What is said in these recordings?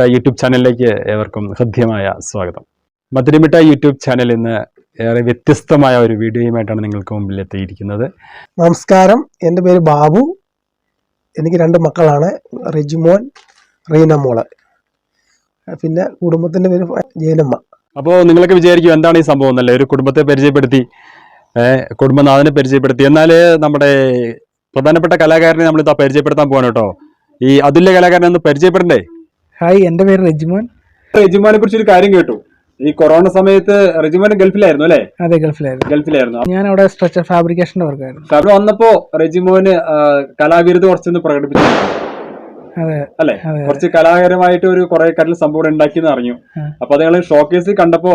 മധുരമിട്ട YouTube ചാനലിലേക്ക് ഏവർക്കും ഹൃദ്യമായ സ്വാഗതം. മധുരമിട്ട യൂട്യൂബ് ചാനൽ ഇന്ന് ഏറെ വ്യത്യസ്തമായ ഒരു വീഡിയോയുമായിട്ടാണ് നിങ്ങൾക്ക് മുമ്പിൽ എത്തിയിരിക്കുന്നത്. നമസ്കാരം. എന്റെ പേര് ബാബു. എനിക്ക് രണ്ട് മക്കളാണ്. റിജിമോൻ റീനമോൾ പിന്നെ കുടുംബത്തിന്റെ പേര് ജയനമ്മ. അപ്പോൾ നിങ്ങളൊക്കെ വിചാരിക്കും എന്താണ് ഈ സംഭവം എന്നല്ലേ? ഒരു കുടുംബത്തെ പരിചയപ്പെടുത്തി കുടുംബനാഥനെ പരിചയപ്പെടുത്തി. എന്നാൽ നമ്മുടെ പ്രധാനപ്പെട്ട കലാകാരനെ നമ്മൾ ഇതാ പരിചയപ്പെടുത്താൻ പോകണം കേട്ടോ. ഈ അതുല്യ കലാകാരനെ ഒന്ന് പരിചയപ്പെടണ്ടേ? ഹായ് എന്റെ പേര് റെജിമോൻ. റെജിമാനെ കുറിച്ച് ഒരു കാര്യം കേട്ടു. ഈ കൊറോണ സമയത്ത് റെജിമാൻ ഗൾഫിലായിരുന്നു അല്ലേ? അതെ ഗൾഫിലായിരുന്നു. ഗൾഫിലായിരുന്നു. ഞാൻ അവിടെ സ്ട്രക്ചർ ഫാബ്രിക്കേഷന്റെ വർക്കായിരുന്നു അവിടെ വന്നപ്പോ റെജിമോന് ആ, കലാവിരുദ്ധ കുറച്ചൊന്ന് പ്രകടിപ്പിച്ചു. അല്ലെ? കുറച്ച് കലാകാരമായിട്ട് ഒരു കുറെ കാര്യം സംഭവം ഉണ്ടാക്കിയെന്ന് അറിഞ്ഞു. അപ്പൊ അത് ഞങ്ങൾ ഷോക്കേസിൽ കണ്ടപ്പോ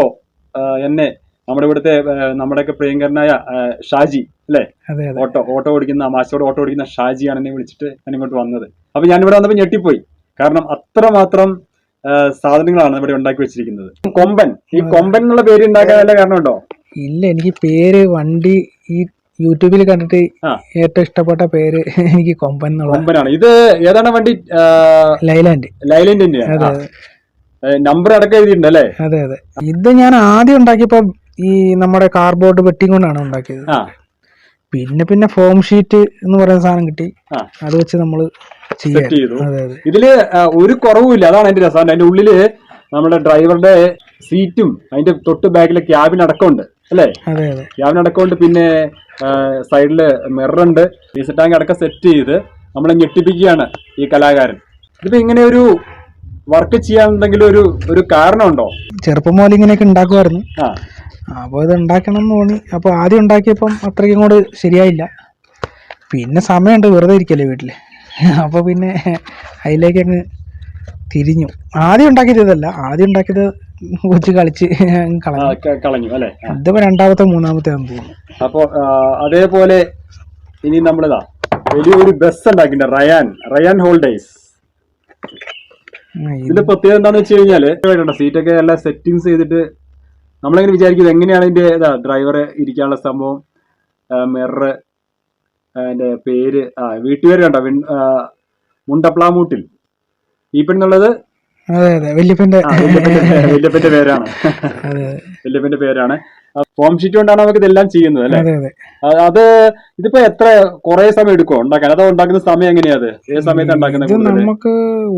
എന്നെ നമ്മുടെ ഇവിടുത്തെ നമ്മുടെയൊക്കെ പ്രിയങ്കരനായ ഷാജി അല്ലേ? ഓട്ടോ ഓട്ടോ ഓടിക്കുന്ന മാസ്റ്റോട് ഓട്ടോ ഓടിക്കുന്ന ഷാജിയാണ് എന്നെ വിളിച്ചിട്ട് ഞാൻ ഇങ്ങോട്ട് വന്നത്. അപ്പൊ ഞാൻ ഇവിടെ വന്നപ്പോ ഞെട്ടിപ്പോയി. കാരണം അത്രമാത്രം മാത്രം സാധനങ്ങളാണ് ഇവിടെ ഉണ്ടാക്കി വെച്ചിരിക്കുന്നത്. കൊമ്പൻ ഈ കൊമ്പൻ എന്നുള്ള പേര് ഉണ്ടാക്കാൻ വല്ല കാരണമുണ്ടോ? ഇല്ല എനിക്ക് പേര് വണ്ടി ഈ യൂട്യൂബിൽ കണ്ടിട്ട്. ഏറ്റവും ഇഷ്ടപ്പെട്ട പേര് എനിക്ക് കൊമ്പൻ കൊമ്പനാണ്. ഇത് ഏതാണ് വണ്ടി? ലൈലാൻഡ്. ലൈലാൻഡ് നമ്പർ അടക്കം എഴുതിയിട്ടുണ്ട് അല്ലേ? അതെ അതെ. ഇത് ഞാൻ ആദ്യം ഉണ്ടാക്കിയപ്പോ ഈ നമ്മുടെ കാർബോർഡ് പെട്ടി കൊണ്ടാണ് ഉണ്ടാക്കിയത്. പിന്നെ പിന്നെ ഫോം ഷീറ്റ് എന്ന് പറയുന്ന സാധനം കിട്ടി. അത് വെച്ച് നമ്മൾ സെറ്റ് ചെയ്തു. ഇതിൽ ഒരു കുറവുമില്ല. അതാണ് അതിന്റെ രസം. അതിന്റെ ഉള്ളിൽ നമ്മുടെ ഡ്രൈവറുടെ സീറ്റും അതിന്റെ തൊട്ട് ബാക്കിലെ ക്യാബിൻ അടക്കമുണ്ട്. അല്ലേ? ക്യാബിൻ അടക്കമുണ്ട്. പിന്നെ സൈഡിൽ മിററുണ്ട് ഡീസൽ ടാങ്ക് അടക്കം സെറ്റ് ചെയ്ത് നമ്മളെ ഞെട്ടിപ്പിക്കുകയാണ് ഈ കലാകാരൻ. ഇതിപ്പോ ഇങ്ങനെ ഒരു വർക്ക് ചെയ്യാൻ എന്തെങ്കിലും ഒരു ഒരു കാരണമുണ്ടോ? ചെറുപ്പം മുതൽ ഇങ്ങനെയൊക്കെ ഉണ്ടാക്കുമായിരുന്നു. അപ്പോൾ ഇത് ഉണ്ടാക്കണം എന്ന് തോന്നി. അപ്പോൾ ആദ്യം ഉണ്ടാക്കിയപ്പം അത്രയ്ക്കും കൂടെ ശരിയായില്ല. പിന്നെ സമയമുണ്ട്. വെറുതെ ഇരിക്കല്ലേ വീട്ടിൽ അപ്പോൾ പിന്നെ അതിലേക്ക് അങ്ങ് തിരിഞ്ഞു. ആദ്യം ഉണ്ടാക്കിയത് ഇതല്ല ആദ്യം ഉണ്ടാക്കിയത് കൊച്ചു കളിച്ച് കളഞ്ഞു. കളഞ്ഞു അല്ലെ? അതിപ്പോ രണ്ടാമത്തെ മൂന്നാമത്തെ അപ്പൊ അപ്പോ അതേപോലെ ഇനി നമ്മളിതാ വലിയൊരു ബസ് ഉണ്ടാക്കിണ്ട് റയാൻ റയാൻ ഹോൾഡേസ് ഇതിന്റെ പ്രത്യേകത എന്താന്ന് വെച്ച് കഴിഞ്ഞാൽ സീറ്റൊക്കെ എല്ലാം സെറ്റിങ്സ് ചെയ്തിട്ട് നമ്മളിങ്ങനെ വിചാരിക്കുന്നത് എങ്ങനെയാണ് ഇതിന്റെ ഇതാ ഡ്രൈവറെ ഇരിക്കാനുള്ള സംഭവം മിറർ അതിന്റെ പേര് ആ വീട്ടുപേര് കണ്ടോ? മുണ്ടപ്ലാമൂട്ടിൽ. ഈ പെണ്ണുള്ളത്? വല്യപ്പന്റെ. വല്യപ്പന്റെ പേരാണ്. വല്യപ്പന്റെ പേരാണ്. ഫോം ഷീറ്റ് കൊണ്ടാണ് നമുക്ക് ഇതെല്ലാം ചെയ്യുന്നത് അല്ലെ? അതെ ഇതിപ്പോ എത്ര കുറെ സമയം എടുക്കും ഉണ്ടാക്കാൻ? അതോ ഉണ്ടാക്കുന്ന സമയം എങ്ങനെയാ അത്? ഏത് സമയത്ത് ഉണ്ടാക്കുന്ന ഉണ്ടാക്കുന്നത്? നമുക്ക്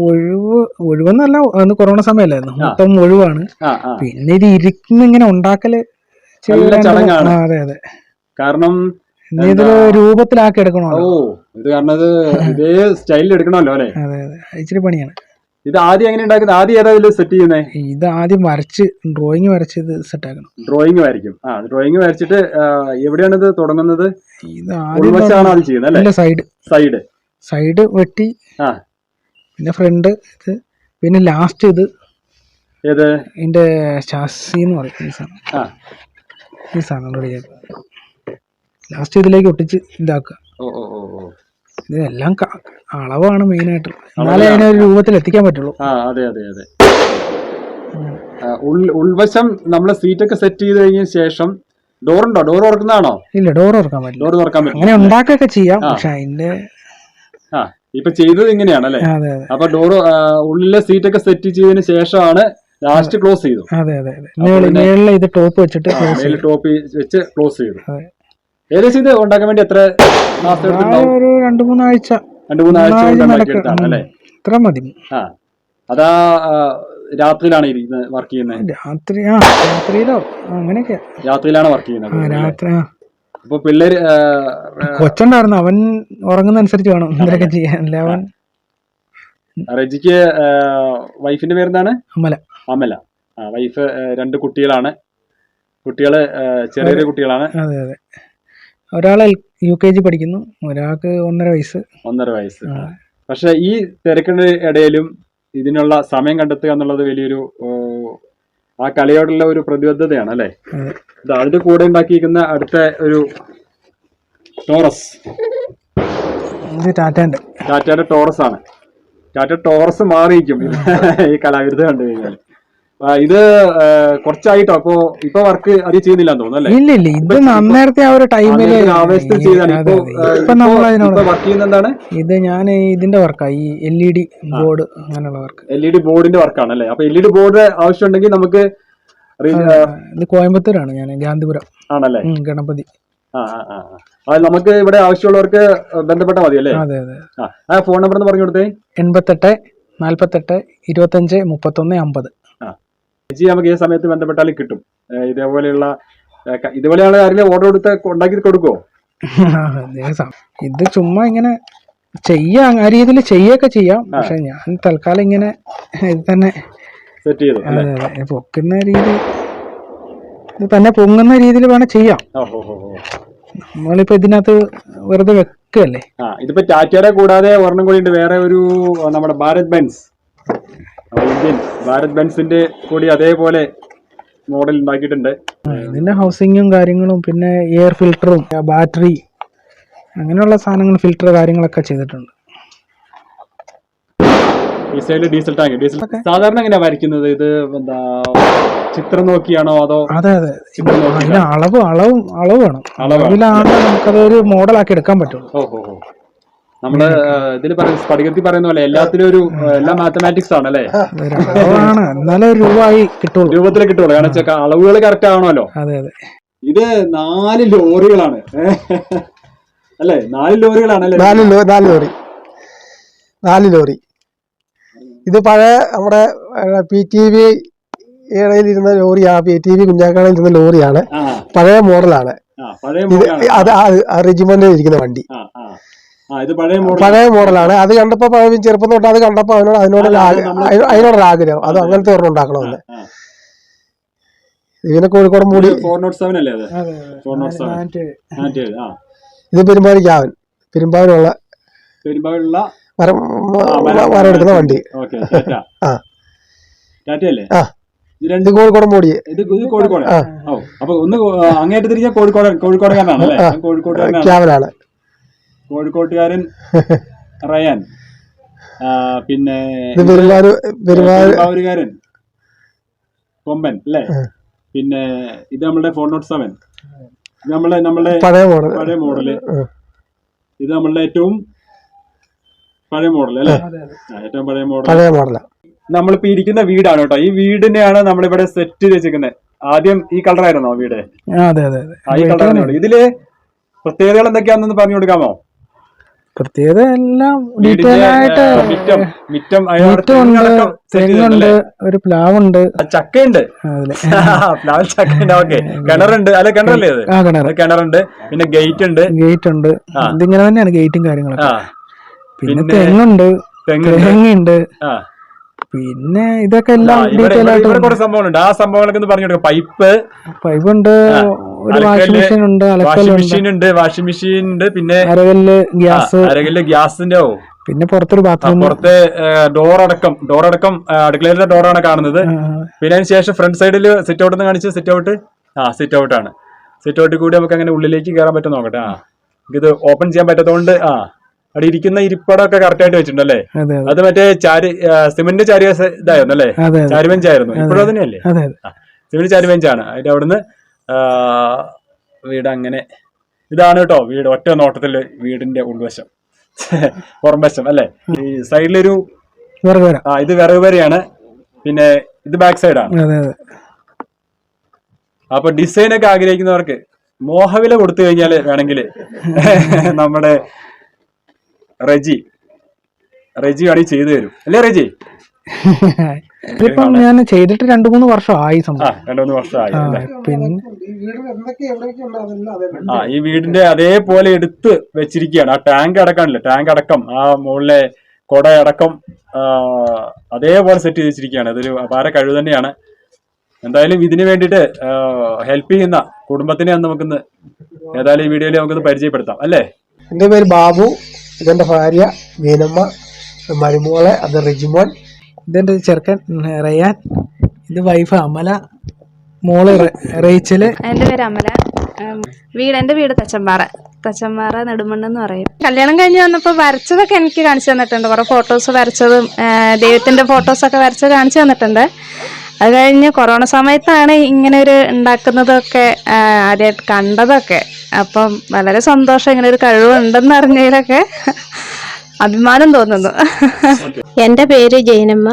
ഒഴിവ് ഒഴിവെന്നല്ല അന്ന് കൊറോണ സമയമല്ലായിരുന്നു മൊത്തം ഒഴിവാണ്. പിന്നെ ഇത് ഇരിക്കുന്ന ഇങ്ങനെ ഉണ്ടാക്കൽ. ചടങ്ങാണ്. അതെ അതെ. കാരണം രൂപത്തിലാക്കി ഓ എടുക്കണമല്ലോ ഇത് കാരണം ഇത് ഇതേ സ്റ്റൈലിൽ എടുക്കണമല്ലോ അല്ലേ? അതെ അതെ. ഇച്ചിരി പണിയാണ്. ഇത് ആദ്യം എങ്ങനെ ഉണ്ടാക്കുന്നത്? ആദ്യം ഏതാ ഇതിൽ സെറ്റ് ചെയ്യുന്നത് ഇത് ആദ്യം വരച്ച് ഡ്രോയിങ് വരച്ച് ഇത് സെറ്റ് ആക്കണം. ഡ്രോയിങ് വരയ്ക്കും. ആ ഡ്രോയിങ് വരച്ചിട്ട് എവിടെയാണ് ഇത് തുടങ്ങുന്നത് ഉൾവശാണ് അത് ചെയ്യുന്നത് അല്ലേ? സൈഡ് സൈഡ് സൈഡ് വെട്ടി ആ. പിന്നെ ഫ്രണ്ട് ഇത് പിന്നെ ലാസ്റ്റ് ഇത്. ഏത്? ഇതിന്റെ ചാസി എന്ന് പറയും ഈ സാധനം. ഈ സാധനം റെഡിയാക്കുക ലാസ്റ്റ് ഇതിലേക്ക് ഒട്ടിച്ച് ഇതാക്കുക. ഇതെല്ലാം അളവാണ് മെയിനായിട്ട് എന്നാലേ അതിനെ ഒരു രൂപത്തിൽ എത്തിക്കാൻ പറ്റുള്ളൂ. അതെ അതെ അതെ. ഉൾവശം നമ്മൾ സീറ്റൊക്കെ സെറ്റ് ചെയ്ത് കഴിഞ്ഞ ശേഷം ഡോറുണ്ടോ ഡോർ തുറക്കുന്നതാണോ? ഇല്ല ഡോർ തുറക്കാൻ പറ്റില്ല. ഡോർ തുറക്കാൻ പറ്റും അങ്ങനെ ഉണ്ടാക്കുകയൊക്കെ ചെയ്യാം. പക്ഷെ അതിന്റെ ആ ഇപ്പൊ ചെയ്തത് ഇങ്ങനെയാണ് അല്ലേ അപ്പൊ ഡോർ ഉള്ളിലെ സീറ്റൊക്കെ സെറ്റ് ചെയ്തതിന് ശേഷമാണ് ലാസ്റ്റ് ക്ലോസ് ചെയ്തു അതെ അതെ ഇത് ടോപ്പ് വെച്ചിട്ട് ടോപ്പ് വെച്ച് ക്ലോസ് ചെയ്തു. ഏകദേശം ഇത് ഉണ്ടാക്കാൻ വേണ്ടി എത്ര മാസം എടുത്തിട്ടുണ്ടാവും? ഒരു രണ്ടു മൂന്നാഴ്ച. രണ്ടു മൂന്നാഴ്ച കൊണ്ട് ഉണ്ടാക്കിയെടുത്താണ് അല്ലെ? ഇത്ര മതി. ആ. അതാ രാത്രിയിലാണ് ഇരിക്കുന്നത് വർക്ക് ചെയ്യുന്നത്? രാത്രി ആ രാത്രിയിലോ? അങ്ങനെയൊക്കെ. രാത്രിയിലാണ് വർക്ക് ചെയ്യുന്നത്? രാത്രി അപ്പൊ പിള്ളേര് കൊച്ചുണ്ടായിരുന്നു. അവൻ ഉറങ്ങുന്ന അനുസരിച്ച് വേണം എന്തൊക്കെ ചെയ്യാൻ. അവൻ? റെജിക്ക് വൈഫിന്റെ പേരെന്താണ്? അമല. അമല. വൈഫ് രണ്ട് കുട്ടികളാണ്. കുട്ടികൾ ചെറിയ ചെറിയ കുട്ടികളാണ്. അതെ അതെ. ഒരാൾ യു കെ ജി പഠിക്കുന്നു. ഒരാൾക്ക് ഒന്നര വയസ്സ്. ഒന്നര വയസ്സ്. പക്ഷെ ഈ തിരക്കിന്റെ ഇടയിലും ഇതിനുള്ള സമയം കണ്ടെത്തുക എന്നുള്ളത് വലിയൊരു ആ കളിയോടുള്ള ഒരു പ്രതിബദ്ധതയാണ് അല്ലെ? അതെ. അതിന്റെ കൂടെ ഉണ്ടാക്കിയിരിക്കുന്ന അടുത്ത ഒരു ടോറസ്. ടാറ്റാന്റെ. ടാറ്റയുടെ ടോറസ് ആണ് ടാറ്റ ടോറസ് മാറിയിരിക്കും. ഈ കലാവിരുദ്ധ കണ്ടു കഴിഞ്ഞാൽ ഇത് കുറച്ചായിട്ടോ? അപ്പൊ ഇപ്പൊ വർക്ക് അത് ചെയ്യുന്നില്ല തോന്നുന്നു അല്ലേ? ഇല്ല ഇല്ല ഇത് നേരത്തെ ആ ഒരു ടൈമിൽ ആവേശത്തിൽ ചെയ്താണ്. വർക്ക് ഇത് ഞാൻ ഇതിന്റെ വർക്കാണ് ഈ എൽ ഇ ഡി ബോർഡ് അങ്ങനെയുള്ള വർക്ക് എൽ ഇ ഡി ബോർഡിന്റെ വർക്കാണ് അല്ലേ അപ്പൊ എൽ ഇ ഡി ബോർഡ് ആവശ്യം ഉണ്ടെങ്കിൽ നമുക്ക് ഇത് കോയമ്പത്തൂരാണ് ഞാൻ ഗാന്ധിപുരം. ആണല്ലേ? ഗണപതി. നമുക്ക് ഇവിടെ ആവശ്യമുള്ളവർക്ക് ബന്ധപ്പെട്ട മതി അല്ലേ? അതെ അതെ. ആ ഫോൺ നമ്പർ പറഞ്ഞു കൊടുത്തേ. എൺപത്തെട്ട് നാല്പത്തെട്ട് ഇരുപത്തഞ്ച് മുപ്പത്തൊന്ന് അമ്പത്. ചേച്ചി നമുക്ക് ഈ സമയത്ത് ബന്ധപ്പെട്ടാലും കിട്ടും. ഇതേപോലെയുള്ള ഇതുപോലെയാണ് ആരെങ്കിലും ഓർഡർ കൊടുത്ത് ഉണ്ടാക്കി കൊടുക്കോ ഇത് ചുമ്മാ ഇങ്ങനെ ചെയ്യാം ആ രീതിയിൽ ചെയ്യൊക്കെ ചെയ്യാം. പക്ഷെ ഞാൻ തൽക്കാലം ഇങ്ങനെ ഇത് തന്നെ സെറ്റ് ചെയ്തു പൊക്കുന്ന രീതി ഇത് തന്നെ പൊങ്ങുന്ന രീതിയിൽ വേണം ചെയ്യാം. നമ്മളിപ്പോ ഇതിനകത്ത് വെറുതെ വെക്കല്ലേ? ഇതിപ്പോ ടാറ്റയുടെ കൂടാതെ ഒരെണ്ണം കൂടി വേറെ ഒരു നമ്മുടെ ഭാരത് ബെൻസ് ഇന്ത്യൻ ഭാരത് ബെൻസിന്റെ കൂടി അതേപോലെ മോഡൽ ഉണ്ടാക്കിയിട്ടുണ്ട്. ഇതിന്റെ ഹൗസിങ്ങും കാര്യങ്ങളും പിന്നെ എയർ ഫിൽറ്ററും ബാറ്ററി അങ്ങനെയുള്ള സാധനങ്ങൾ ഫിൽറ്റർ കാര്യങ്ങളൊക്കെ ചെയ്തിട്ടുണ്ട്. ഡീസൽ ടാങ്ക് ഡീസൽ സാധാരണ എങ്ങനെയാ വരയ്ക്കുന്നത്? ഇത് എന്താ ചിത്രം നോക്കിയാണോ അതോ അതെ അതെ. അളവ് അളവും അളവ് വേണം. അളവിലാണ് നമുക്കത് ഒരു മോഡലാക്കി എടുക്കാൻ പറ്റുള്ളൂ. ഓ ഹോ ഹോ നമ്മൾ ഇതിൽ പറയുന്ന സ്പടികത്തിൽ പറയുന്ന പോലെ എല്ലാത്തിലും ഒരു എല്ലാ മാത്തമാറ്റിക്സ് ആണ് അല്ലേ? അളവാണ് എന്നാലേ കിട്ടുള്ളൂ. രൂപത്തിൽ കിട്ടുള്ളൂ. കാരണം വെച്ചാൽ അളവുകൾ കറക്റ്റ് ആവണമല്ലോ. അതെ അതെ. ഇത് നാല് ലോറികളാണ്. അല്ലേ? നാല് ലോറികളാണ് അല്ലേ? നാല് നാല് ലോറി. നാല് ലോറി. ഇത് പഴയ നമ്മുടെ പി ടി വി ഇരുന്ന ലോറിയാണ് പി ടി വി കുഞ്ഞാക്കാടയിൽ ഇരുന്ന ലോറിയാണ്. പഴയ മോഡലാണ്. അത് റെജിമെന്റിൽ ഇരിക്കുന്ന വണ്ടി. പഴയ മോഡൽ. പഴയ മോഡലാണ്. അത് കണ്ടപ്പോ പഴയ ചെറുപ്പം തൊട്ട് അത് കണ്ടപ്പോ അതിനോട് അതിനോട് അതിനോട് അതിനോടൊരു ആഗ്രഹം. അത് അങ്ങനത്തെ ഒരെണ്ണം ഉണ്ടാക്കണമെന്ന് ഇതിനെ കോഴിക്കോട് മൂടി ഇത് പെരുമ്പാവൂരിക്കാവൻ പെരുമ്പാവൂരുള്ള പെരുമ്പാവൂരുള്ള മരം എടുക്കുന്ന വണ്ടി. ആ. ആ. ഇത് കോഴിക്കോട് മൂടി. ഇത് കോഴിക്കോട്. അപ്പൊ ഒന്ന് അങ്ങേറ്റം തിരിഞ്ഞ കോഴിക്കോട് കോഴിക്കോട് ക്യാമലാണ്. കോഴിക്കോട്ടുകാരൻ റയാൻ. പിന്നെ പെരുമ്പാവൂരുകാരൻ കൊമ്പൻ അല്ലേ? പിന്നെ ഇത് നമ്മളുടെ ഫോർ നോട്ട് സെവൻ. നമ്മളെ നമ്മളെ പഴയ മോഡൽ പഴയ മോഡൽ. ഇത് നമ്മളുടെ ഏറ്റവും പഴയ മോഡൽ അല്ലേ? ഏറ്റവും പഴയ മോഡൽ പഴയ മോഡൽ നമ്മളിപ്പോ ഇരിക്കുന്ന വീടാണ് കേട്ടോ. ഈ വീടിനെയാണ് നമ്മളിവിടെ സെറ്റ് ചെയ്ത് വെച്ചിരിക്കുന്നത് ആദ്യം ഈ കളറായിരുന്നോ വീട്? അതെ അതെ അതെ. ആ ഈ കളറാണ് ഇതിൽ പ്രത്യേകതകൾ എന്തൊക്കെയാണെന്ന് പറഞ്ഞു കൊടുക്കാമോ? പ്രത്യേകത എല്ലാം ഡീറ്റെയിൽ ആയിട്ട് തെങ്ങുണ്ട് ഒരു പ്ലാവുണ്ട്. ഉണ്ട് ചക്കയുണ്ട്. പ്ലാവ് പ്ലാവിൽ ചക്കയുണ്ട്. ഓക്കെ. കിണറുണ്ട് അല്ലെ കിണറല്ലേ ആ കിണർ. കിണറുണ്ട് പിന്നെ ഗേറ്റ് ഉണ്ട്. ഗേറ്റ് ഉണ്ട്. ഇതിങ്ങനെ തന്നെയാണ് ഗേറ്റും കാര്യങ്ങളൊക്കെ. പിന്നെ തെങ്ങുണ്ട്. തെങ്ങുണ്ട്. പിന്നെ ഇതൊക്കെ എല്ലാം ഡീറ്റെയിൽ ആയിട്ട് സംഭവങ്ങളുണ്ട്. ആ സംഭവങ്ങളൊക്കെ പറഞ്ഞു കൊടുക്കാം. പൈപ്പ്. പൈപ്പുണ്ട്. ഒരു വാഷിംഗ് മെഷീൻ ഉണ്ട് വാഷിംഗ് മെഷീൻ ഉണ്ട് വാഷിംഗ് മെഷീൻ ഉണ്ട് പിന്നെ അരകല്ല് ഗ്യാസ്. അരകല്ല് ഗ്യാസിന്റെ ഓ. പിന്നെ പുറത്തൊരു ബാത്റൂം പുറത്തെ ഡോർ അടക്കം ഡോർ അടക്കം അടുക്കളയിലെ ഡോറാണ് കാണുന്നത്. പിന്നെ അതിന് ശേഷം ഫ്രണ്ട് സൈഡിൽ സിറ്റ് ഔട്ട് എന്ന് കാണിച്ച് സിറ്റ് ഔട്ട് ആ സിറ്റ് ഔട്ട് ആണ്. സിറ്റ് ഔട്ടിൽ കൂടി നമുക്ക് അങ്ങനെ ഉള്ളിലേക്ക് കയറാൻ പറ്റും നോക്കട്ടെ. ആ ഇത് ഓപ്പൺ ചെയ്യാൻ പറ്റാത്തതുകൊണ്ട് ആ അവിടെ ഇരിക്കുന്ന ഇരിപ്പടമൊക്കെ കറക്റ്റ് ആയിട്ട് വെച്ചിട്ടുണ്ടല്ലേ? അതെ മറ്റേ ചാരി സിമെന്റ് ചാരി ഇതായിരുന്നു അല്ലേ? അതെ അതെ. ചാരി ബെഞ്ചായിരുന്നു ഇപ്പോഴും തന്നെയല്ലേ? സിമന്റ് അതെ. സിമെന്റ് ചാരി ബെഞ്ചാണ് അതിന്റെ അവിടുന്ന് വീട് അങ്ങനെ. ഇതാണ് കേട്ടോ വീട് ഒറ്റ നോട്ടത്തിൽ വീടിന്റെ ഉൾവശം. പുറംവശം അല്ലേ? ഈ സൈഡിലൊരു ആ ഇത് വിറക് വരെയാണ് പിന്നെ ഇത് ബാക്ക് സൈഡാണ്. അപ്പൊ ഡിസൈൻ ഒക്കെ ആഗ്രഹിക്കുന്നവർക്ക് മോഹവില കൊടുത്തു കഴിഞ്ഞാൽ വേണമെങ്കിൽ നമ്മുടെ റജി റജി വേണമെങ്കിൽ ചെയ്തു തരും. അല്ലേ റെജി? ഇതിപ്പം ഞാൻ ചെയ്തിട്ട് രണ്ടു മൂന്ന് വർഷം ആയി സംഭവം രണ്ടു മൂന്ന് വർഷമായി ആ, അല്ലേ? പിന്നെ ആ ഈ വീടിന്റെ അതേപോലെ എടുത്ത് വെച്ചിരിക്കുകയാണ്. ആ ടാങ്ക് അടക്കമില്ല ടാങ്ക് അടക്കം ആ മുകളിലെ കൊട അടക്കം ആ, അതേപോലെ സെറ്റ് ചെയ്ത് വെച്ചിരിക്കുകയാണ്. അതൊരു അപാര കഴിവ് തന്നെയാണ്. എന്തായാലും ഇതിനു വേണ്ടിയിട്ട് ഹെൽപ്പ് ചെയ്യുന്ന കുടുംബത്തിനെ ഒന്ന് നമുക്കൊന്ന് ഏതായാലും ഈ വീഡിയോയിൽ നമുക്കൊന്ന് പരിചയപ്പെടുത്താം അല്ലേ? എന്റെ പേര് ബാബു ഇതെന്റെ ഭാര്യ മീനമ്മ മരുമോളെ അത് റിജിമോൻ. ഇതെന്റെ ചെറുക്കൻ റയാൻ. ഇത് വൈഫ് അമല. മോൾ റേച്ചൽ. എന്റെ പേര് അമല. വീട് എന്റെ വീട് തച്ചമ്പാറ. തച്ചമ്പാറ നെടുമണ്ണെന്ന് പറയും. കല്യാണം കഴിഞ്ഞ് വന്നപ്പോൾ വരച്ചതൊക്കെ എനിക്ക് കാണിച്ചു തന്നിട്ടുണ്ട്. കുറേ ഫോട്ടോസ് വരച്ചതും ദൈവത്തിന്റെ ഫോട്ടോസൊക്കെ വരച്ച് കാണിച്ചു തന്നിട്ടുണ്ട്. അത് കഴിഞ്ഞ് കൊറോണ സമയത്താണ് ഇങ്ങനെ ഒരു ഉണ്ടാക്കുന്നതൊക്കെ ആദ്യമായിട്ട് കണ്ടതൊക്കെ. അപ്പം വളരെ സന്തോഷം ഇങ്ങനെ ഒരു കഴിവുണ്ടെന്ന് അറിഞ്ഞതിലൊക്കെ അഭിമാനം തോന്നുന്നു. എന്റെ പേര് ജയനമ്മ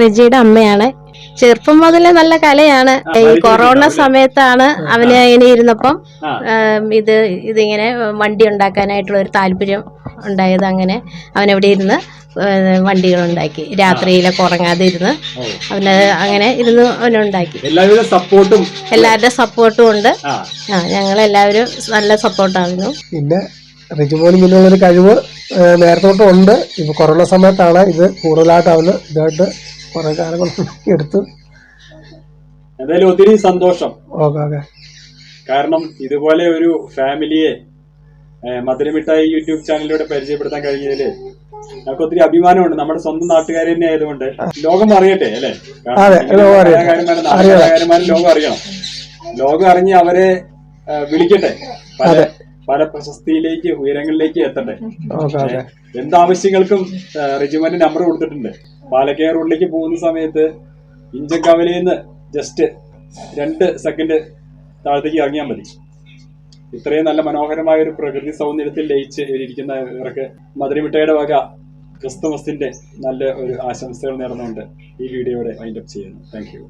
റിജിയുടെ അമ്മയാണ്. ചെറുപ്പം മുതലേ നല്ല കലയാണ്. ഈ കൊറോണ സമയത്താണ് അവന് ഇങ്ങനെ ഇരുന്നപ്പം ഇത് ഇതിങ്ങനെ വണ്ടി ഉണ്ടാക്കാനായിട്ടുള്ള ഒരു താല്പര്യം ഉണ്ടായത് അങ്ങനെ അവനവിടെ ഇരുന്ന് വണ്ടികൾ ഉണ്ടാക്കി. രാത്രിയിലൊക്കെ ഉറങ്ങാതെ ഇരുന്ന് അവന് അങ്ങനെ ഇരുന്ന് അവനുണ്ടാക്കി സപ്പോർട്ടും. എല്ലാവരുടെ സപ്പോർട്ടും ഉണ്ട്. ആ. ആ ഞങ്ങളെല്ലാവരും നല്ല സപ്പോർട്ടായിരുന്നു. പിന്നെ റിജുമോന് ഇങ്ങനെയുള്ളൊരു കഴിവ് നേരത്തോട്ടും നേരത്തെ തൊട്ടും ഉണ്ട് ഇപ്പോൾ കൊറോണ സമയത്താണ് ഇത് കൂടുതലായിട്ട് അവന് ഇതായിട്ട് കുറെ കാലം കൊണ്ട് എടുത്ത് എന്തായാലും ഒത്തിരി സന്തോഷം. Okay okay. കാരണം ഇതുപോലെ ഒരു ഫാമിലിയെ മധുരമിട്ടായി മധുരമിഠായി യൂട്യൂബ് ചാനലിലൂടെ പരിചയപ്പെടുത്താൻ കഴിഞ്ഞതിൽ നമുക്ക് ഒത്തിരി അഭിമാനമുണ്ട്. നമ്മുടെ സ്വന്തം നാട്ടുകാർ തന്നെ ആയതുകൊണ്ട് ലോകം അറിയട്ടെ അല്ലെ? ലോകം. അറിയണം. ലോകം അറിഞ്ഞ് അവരെ വിളിക്കട്ടെ. പല പല പ്രശസ്തിയിലേക്ക് ഉയരങ്ങളിലേക്ക് എത്തട്ടെ. എന്താവശ്യങ്ങൾക്കും റെജിമെന്റ് നമ്പർ കൊടുത്തിട്ടുണ്ട്. പാലക്കയ റോഡിലേക്ക് പോകുന്ന സമയത്ത് ഇഞ്ചക്കവലയിൽ നിന്ന് ജസ്റ്റ് രണ്ട് സെക്കൻഡ് താഴത്തേക്ക് ഇറങ്ങിയാൽ മതി. ഇത്രയും നല്ല മനോഹരമായ ഒരു പ്രകൃതി സൗന്ദര്യത്തിൽ ലയിച്ച് ഇരിക്കുന്ന ഇവർക്ക് മധുരമിട്ടയുടെ വക ക്രിസ്തുമസിന്റെ നല്ല ഒരു ആശംസകൾ നേർന്നുകൊണ്ട് ഈ വീഡിയോയുടെ വൈൻഡപ്പ് ചെയ്യുന്നു. Thank you